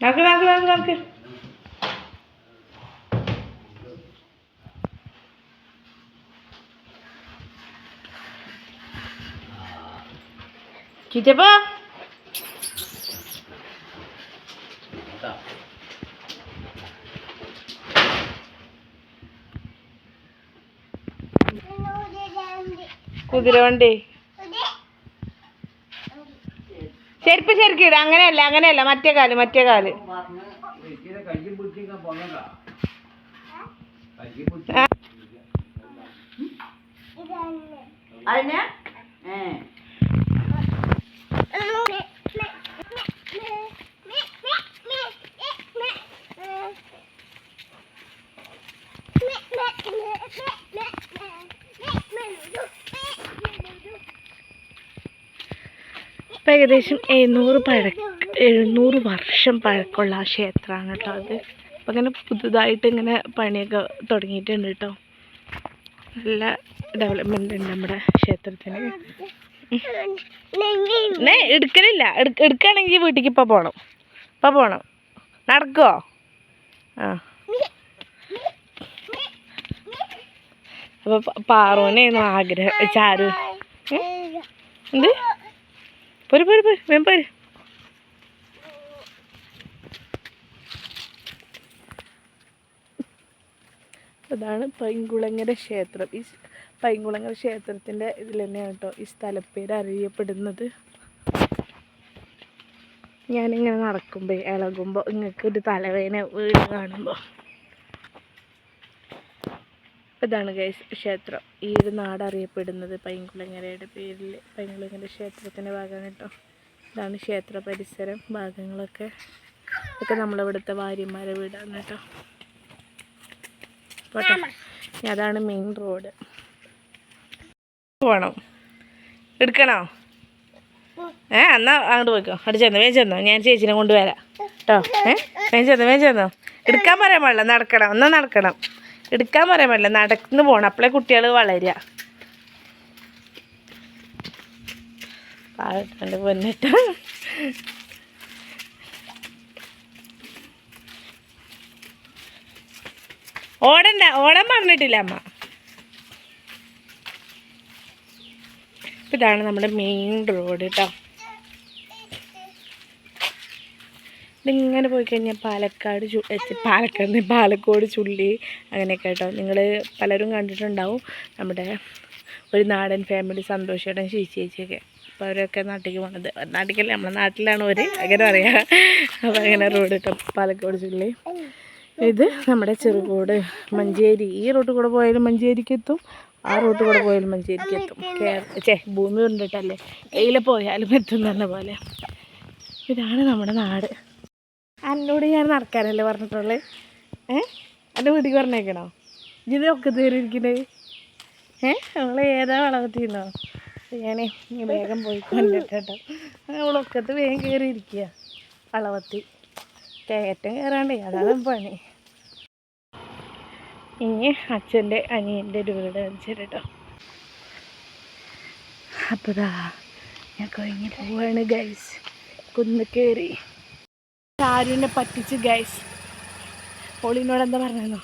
నాకు నాకు నాకు నాకు చితపా കുതിര വണ്ടി ചെരുപ്പ് ചെരുക്കിട അങ്ങനെയല്ല അങ്ങനെയല്ല. മറ്റേ കാൽ മറ്റേ കാൽ. അതിന്? ഏ. ഇപ്പം ഏകദേശം എഴുന്നൂറ് പഴക്ക എഴുന്നൂറ് വർഷം പഴക്കമുള്ള ആ ക്ഷേത്രമാണ് കേട്ടോ അത്. അപ്പം ഇങ്ങനെ പുതുതായിട്ട് ഇങ്ങനെ പണിയൊക്കെ തുടങ്ങിയിട്ടുണ്ട് കേട്ടോ. നല്ല ഡെവലപ്മെന്റ് ഉണ്ട് നമ്മുടെ ക്ഷേത്രത്തിന്. എടുക്കലില്ല. എടുക്ക എടുക്കുകയാണെങ്കിൽ വീട്ടിലേക്ക് ഇപ്പം പോകണം ഇപ്പം പോകണം നടക്കുമോ ആ. അപ്പോൾ പാറോനായിരുന്നു ആഗ്രഹം. ചാരു. എന്ത്? പോര് പോര് പോര് വേഗം പോര്. അതാണ് പൈങ്കുളങ്ങര ക്ഷേത്രം. ഈ പൈങ്കുളങ്ങര ക്ഷേത്രത്തിന്റെ ഇതിൽ തന്നെയാണ് കേട്ടോ ഈ സ്ഥലപ്പേര് അറിയപ്പെടുന്നത്. ഞാനിങ്ങനെ നടക്കുമ്പോൾ ഇളകുമ്പോൾ നിങ്ങൾക്ക് ഒരു തലവേദന വീട് കാണുമ്പോൾ ഇതാണ് ഗൈസ് ക്ഷേത്രം. ഈ ഒരു നാട് അറിയപ്പെടുന്നത് പൈങ്കുളങ്ങരയുടെ പേരിൽ പൈങ്കുളങ്ങര ക്ഷേത്രത്തിന്റെ ഭാഗമാണ് കേട്ടോ ഇതാണ് ക്ഷേത്ര പരിസരം ഭാഗങ്ങളൊക്കെ. ഒക്കെ നമ്മളിവിടുത്തെ വാര്യന്മാരെ വീടാണ് കേട്ടോ അതാണ് മെയിൻ റോഡ് പോകണം എടുക്കണോ? ഏ എന്നാ അങ്ങോട്ട് പോയിക്കോ. അവിടെ ചെന്നോ വേഗം ചെന്നോ ഞാൻ ചേച്ചിനെ കൊണ്ടുവരാം. കേട്ടോ ഏ വേഗം ചെന്നോ വേഗം ചെന്നോ എടുക്കാൻ പറയാൻ പാടില്ല. നടക്കണം. എന്നാ നടക്കണം. എടുക്കാൻ പറയാൻ പറ്റില്ല. നടന്ന് പോകണം അപ്പോഴേ കുട്ടികൾ വളരുക പൊന്നിട്ട് ഓടണ്ട. ഓടാൻ പറഞ്ഞിട്ടില്ല അമ്മ. ഇതാണ് നമ്മുടെ മെയിൻ റോഡ് കേട്ടോ ഇതിങ്ങനെ പോയി കഴിഞ്ഞാൽ പാലക്കാട് ചു പാലക്കാട് പാലക്കോട് ചുള്ളി അങ്ങനെയൊക്കെ കേട്ടോ. നിങ്ങൾ പലരും കണ്ടിട്ടുണ്ടാവും നമ്മുടെ ഒരു നാടൻ ഫാമിലി സന്തോഷേട്ടൻ ചേച്ചിയൊക്കെ. അപ്പോൾ അവരൊക്കെ നാട്ടിലേക്ക് പോണത്. നാട്ടിക്കല്ല? നമ്മുടെ നാട്ടിലാണ് ഒരു അങ്ങനെ പറയാം. അപ്പോൾ അങ്ങനെ റോഡ് കേട്ടോ പാലക്കോട് ചുള്ളി. ഇത് നമ്മുടെ ചെറുകോട് മഞ്ചേരി. ഈ റോട്ടിൽ കൂടെ പോയാലും മഞ്ചേരിക്ക് എത്തും. ആ റോട്ടിൽ കൂടെ പോയാലും മഞ്ചേരിക്ക് എത്തും. ചേ ഭൂമി കൊണ്ടിട്ടല്ലേ? എയിലെ പോയാലും എത്തും പറഞ്ഞ പോലെ. ഇതാണ് നമ്മുടെ നാട്. എന്നോട് ഞാൻ നടക്കാനല്ലേ പറഞ്ഞിട്ടുള്ളത് ഏ? എന്റെ വീട്ടിൽ പറഞ്ഞേക്കണോ? ഇത് ഒക്കെ തീരിയിരിക്കണേ ഏ? അവളെ ഏതാ വളവത്തിന്നോ ഞാനേ വേഗം പോയി കൊണ്ടിട്ടോ അവളൊക്കത്ത് വേഗം കയറിയിരിക്കുക വളവത്തി. കയറ്റം കയറാണ്ടേ അതാണ് പണി. ഇനി അച്ഛന്റെ അനിയന്റെ ഒരു വീട് വെച്ചിട്ടോ അപ്പോൾ ഞാൻ പോവാണ് ഗൈസ് കുന്ന് കയറി ചാരുവിനെ പറ്റിച്ച് ഗൈസ് ഓളിനോട് എന്താ പറഞ്ഞോ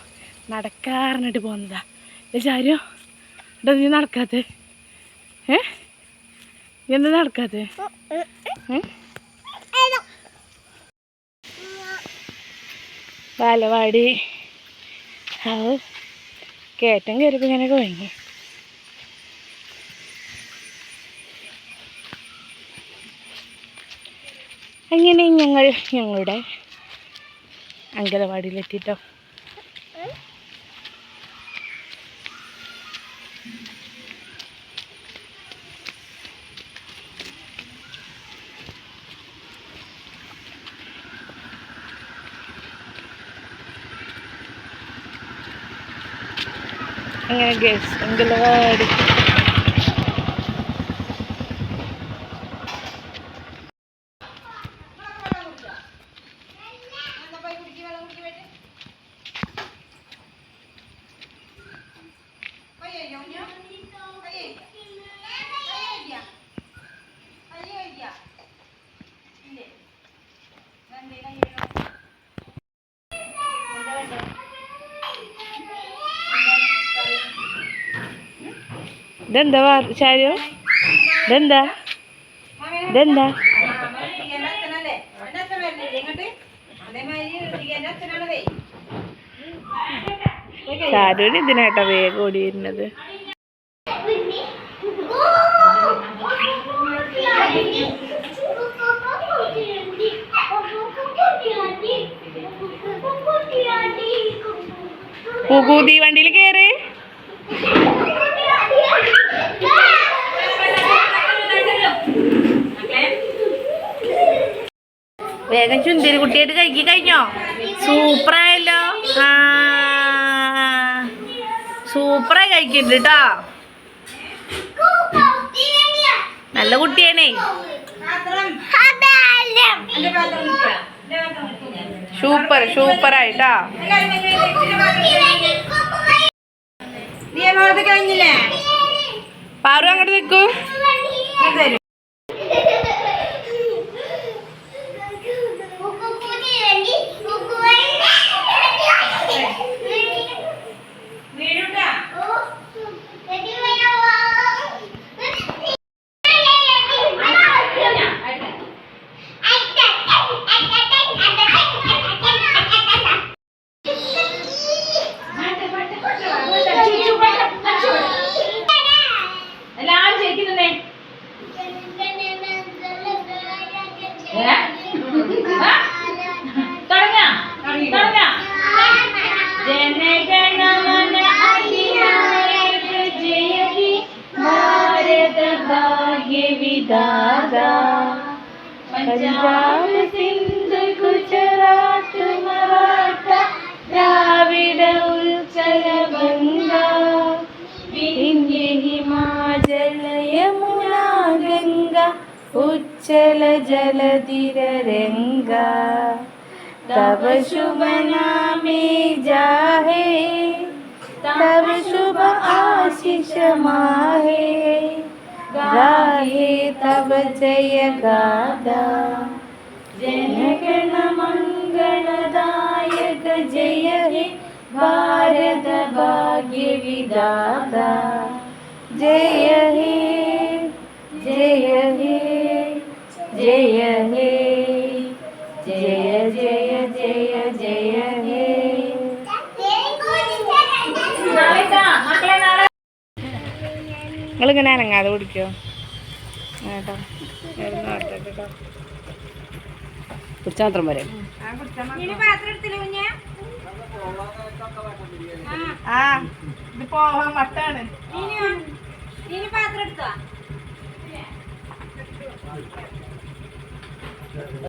നടക്കാറിനിട്ട് പോകുന്നതാ ഏ ചാരു എന്താ നീ നടക്കാത്ത? ഏ? എന്താ നടക്കാത്ത? ബാലവാടി. അത് കയറ്റം കയറിയപ്പോൾ ഇങ്ങനെ കുഴങ്ങി അങ്ങനെ ഞങ്ങൾ ഞങ്ങളുടെ അങ്കലവാടിയിലെത്തിട്ടോ. അങ്ങനെ ഗേസ് അങ്കലവാടി. ഇതെന്താ ചാരു ഇതെന്താ? ഇതെന്താ? ചാരുവിന് ഇതിനായിട്ടാ വേഗം ഓടി വരുന്നത് പൂകൂതി വണ്ടിയിൽ കയറി വേഗം ചുന്തിരി കുട്ടിയായിട്ട് കഴിക്കി കഴിഞ്ഞോ? സൂപ്പറായല്ലോ. ആ. സൂപ്പറായി കഴിക്കുന്നുണ്ട് കേട്ടോ നല്ല കുട്ടിയാണേ. സൂപ്പർ സൂപ്പർ ആയിട്ടാ പാറു അങ്ങോട്ട് നിൽക്കൂ देवी दादा। पंजाब सिंध, गुजरात, मराठा, द्राविड, उल्चल, बंगा। विंध्य हिमाचल, यमुना, गंगा, उच्चल, जल दीर रंगा। तब शुभ नामे जाहे, तब शुभ आशीष माहे। गाहे तब जय गादा। जनगण मङ्गलदायक जय हे भारत भाग्य विदाता जय हे जय हे जय हे। പിടിക്കോ? കേട്ടോ. ആട്ടെ കേട്ടോ. കുച്ചാത്രം വരെ ആ ഇത് പോവാൻ വട്ടാണ്. ഇനി പാത്രം എടുത്തോ?